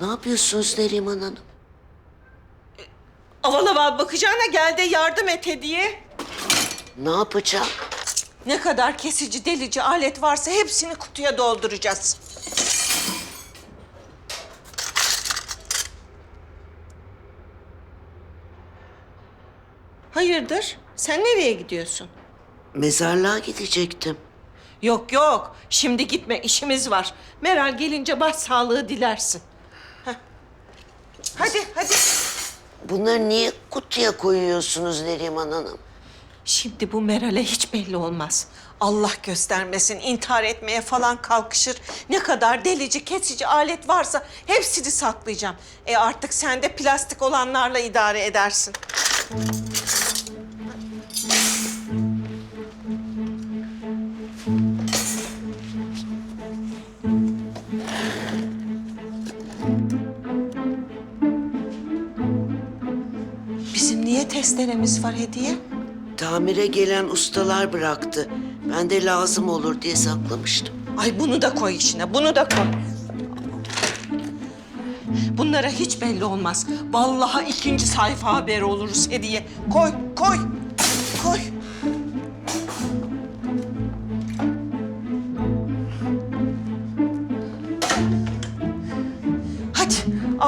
Ne yapıyorsunuz Neriman Hanım? Aval aval bakacağına gel de yardım et hediye. Ne yapacağım? Ne kadar kesici delici alet varsa hepsini kutuya dolduracağız. Hayırdır? Sen nereye gidiyorsun? Mezarlığa gidecektim. Yok yok. Şimdi gitme. işimiz var. Meral gelince baş sağlığı dilersin. Hadi hadi. Bunları niye kutuya koyuyorsunuz Neriman Hanım? Şimdi bu Meral'e hiç belli olmaz. Allah göstermesin intihar etmeye falan kalkışır. Ne kadar delici, kesici alet varsa hepsini saklayacağım. E artık sen de plastik olanlarla idare edersin. Niye testeremiz var hediye? Tamire gelen ustalar bıraktı. Ben de lazım olur diye saklamıştım. Ay bunu da koy içine, bunu da koy. Bunlara hiç belli olmaz. Vallahi ikinci sayfa haberi oluruz hediye. Koy, koy, koy.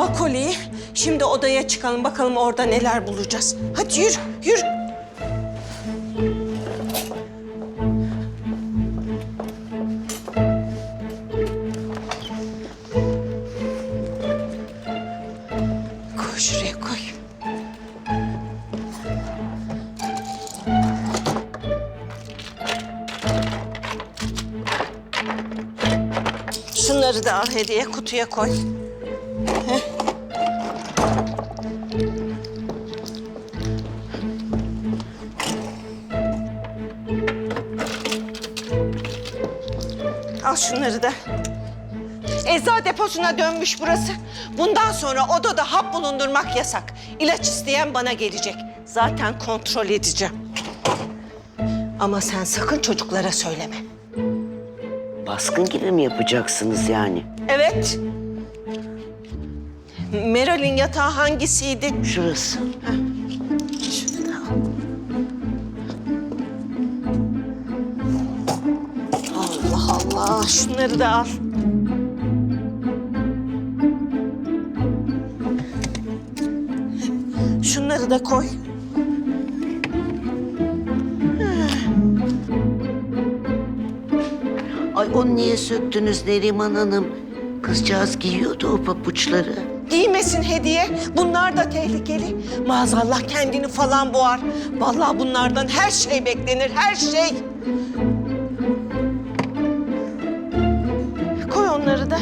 Al kolyeyi. Şimdi odaya çıkalım bakalım orada neler bulacağız. Hadi yürü, yürü. Koy şuraya koy. Şunları da al hediye kutuya koy. Heh. Al şunları da. Ecza deposuna dönmüş burası. Bundan sonra odada hap bulundurmak yasak. İlaç isteyen bana gelecek. Zaten kontrol edeceğim. Ama sen sakın çocuklara söyleme. Baskın gibi mi yapacaksınız yani? Evet. Meral'in yatağı hangisiydi? Şurası. Allah Allah. Şunları da al. Şunları da koy. Ay onu niye söktünüz Neriman Hanım? Kızcağız giyiyordu o papuçları. Giymesin hediye. Bunlar da tehlikeli. Maazallah kendini falan boğar. Vallahi bunlardan her şey beklenir, her şey. Koy onları da.